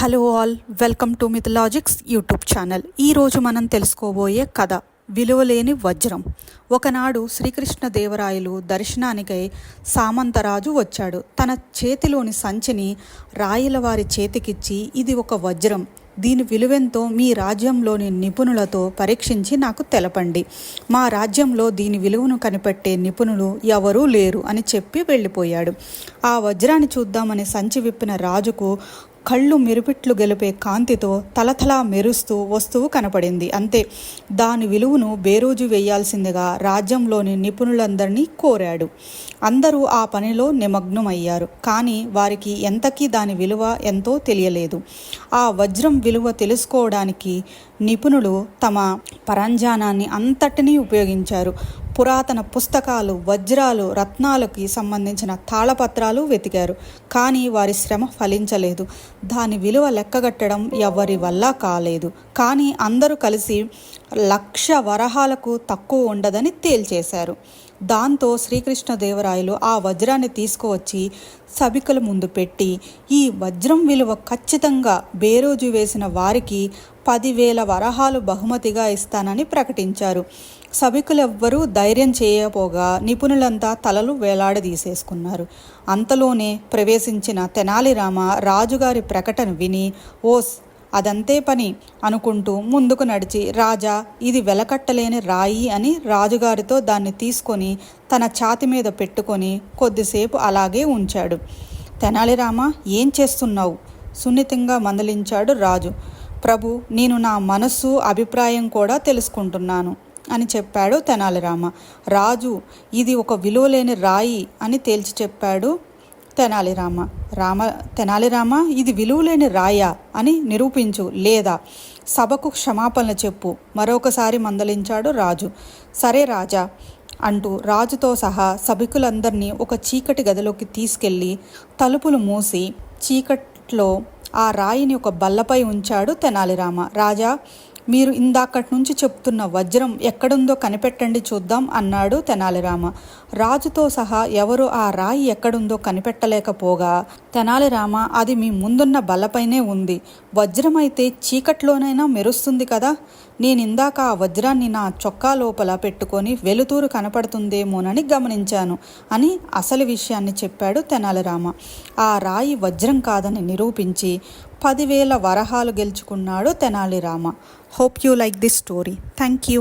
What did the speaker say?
Hello all welcome to Mythologics YouTube channel. ఈరోజు మనం తెలుసుకోబోయే కథ విలువలేని వజ్రం. ఒకనాడు శ్రీకృష్ణదేవరాయలు దర్శనానికై సామంతరాజు వచ్చాడు. తన చేతిలోని సంచిని రాయల వారి చేతికిచ్చి ఇది ఒక వజ్రం. దీని విలువెంతో మీ రాజ్యంలోని నిపుణులతో పరీక్షించి నాకు తెలపండి. మా రాజ్యంలో దీని విలువను కనిపెట్టే నిపుణులు ఎవరూ లేరు అని చెప్పి వెళ్ళిపోయాడు. ఆ వజ్రాన్ని చూద్దామని సంచి విప్పిన రాజుకు కళ్ళు మెరుపిట్లు గెలిపే కాంతితో తలతలా మెరుస్తూ వస్తువు కనపడింది. అంతే. దాని విలువను బేరోజు వేయాల్సిందిగా రాజ్యంలోని నిపుణులందరినీ కోరాడు. అందరూ ఆ పనిలో నిమగ్నమయ్యారు. కానీ వారికి ఎంతకీ దాని విలువ ఎంతో తెలియలేదు. ఆ వజ్రం విలువ తెలుసుకోవడానికి నిపుణులు తమ పరంజానాన్ని అంతటినీ ఉపయోగించారు. పురాతన పుస్తకాలు వజ్రాలు రత్నాలకి సంబంధించిన తాళపత్రాలు వెతికారు. కానీ వారి శ్రమ ఫలించలేదు. దాని విలువ లెక్కగట్టడం ఎవరి వల్ల కాలేదు. కానీ అందరూ కలిసి లక్ష వరహాలకు తక్కువ ఉండదని తేల్చేశారు. దాంతో శ్రీకృష్ణదేవరాయలు ఆ వజ్రాన్ని తీసుకువచ్చి సభికుల ముందు పెట్టి ఈ వజ్రం విలువ ఖచ్చితంగా బేరోజు వేసిన వారికి పదివేల వరహాలు బహుమతిగా ఇస్తానని ప్రకటించారు. సభికులెవ్వరూ ధైర్యం చేయపోగా నిపుణులంతా తలలు వేలాడదీసేసుకున్నారు. అంతలోనే ప్రవేశించిన తెనాలి రామ రాజుగారి ప్రకటన విని ఓస్ అదంతే పని అనుకుంటూ ముందుకు నడిచి రాజా ఇది వెలకట్టలేని రాయి అని రాజుగారితో దాన్ని తీసుకొని తన ఛాతి మీద పెట్టుకొని కొద్దిసేపు అలాగే ఉంచాడు. తెనాలిరామ ఏం చేస్తున్నావు? సున్నితంగా మందలించాడు రాజు. ప్రభు నేను నా మనస్సు అభిప్రాయం కూడా తెలుసుకుంటున్నాను అని చెప్పాడు తెనాలిరామ రాజు ఇది ఒక విలువలేని రాయి అని తేల్చి చెప్పాడు తెనాలిరామ రామ. తెనాలిరామ ఇది విలువలేని రాయా అని నిరూపించు లేదా సభకు క్షమాపణలు చెప్పు. మరొకసారి మందలించాడు రాజు. సరే రాజా అంటూ రాజుతో సహా సభికులందరినీ ఒక చీకటి గదిలోకి తీసుకెళ్ళి తలుపులు మూసి చీకట్లో ఆ రాయిని ఒక బల్లపై ఉంచాడు తెనాలిరామ రాజా మీరు ఇందాకటి నుంచి చెప్తున్న వజ్రం ఎక్కడుందో కనిపెట్టండి చూద్దాం అన్నాడు తెనాలిరామ. రాజుతో సహా ఎవరు ఆ రాయి ఎక్కడుందో కనిపెట్టలేకపోగా తెనాలిరామ అది మీ ముందున్న బలపైనే ఉంది. వజ్రమైతే చీకట్లోనైనా మెరుస్తుంది కదా? నేను ఇందాక ఆ వజ్రాన్ని నా చొక్కా లోపల పెట్టుకొని వెలుతూరు కనపడుతుందేమోనని గమనించాను అని అసలు విషయాన్ని చెప్పాడు తెనాలిరామ. ఆ రాయి వజ్రం కాదని నిరూపించి పదివేల వరహాలు గెలుచుకున్నాడు తెనాలిరామ. Hope you like this story thank you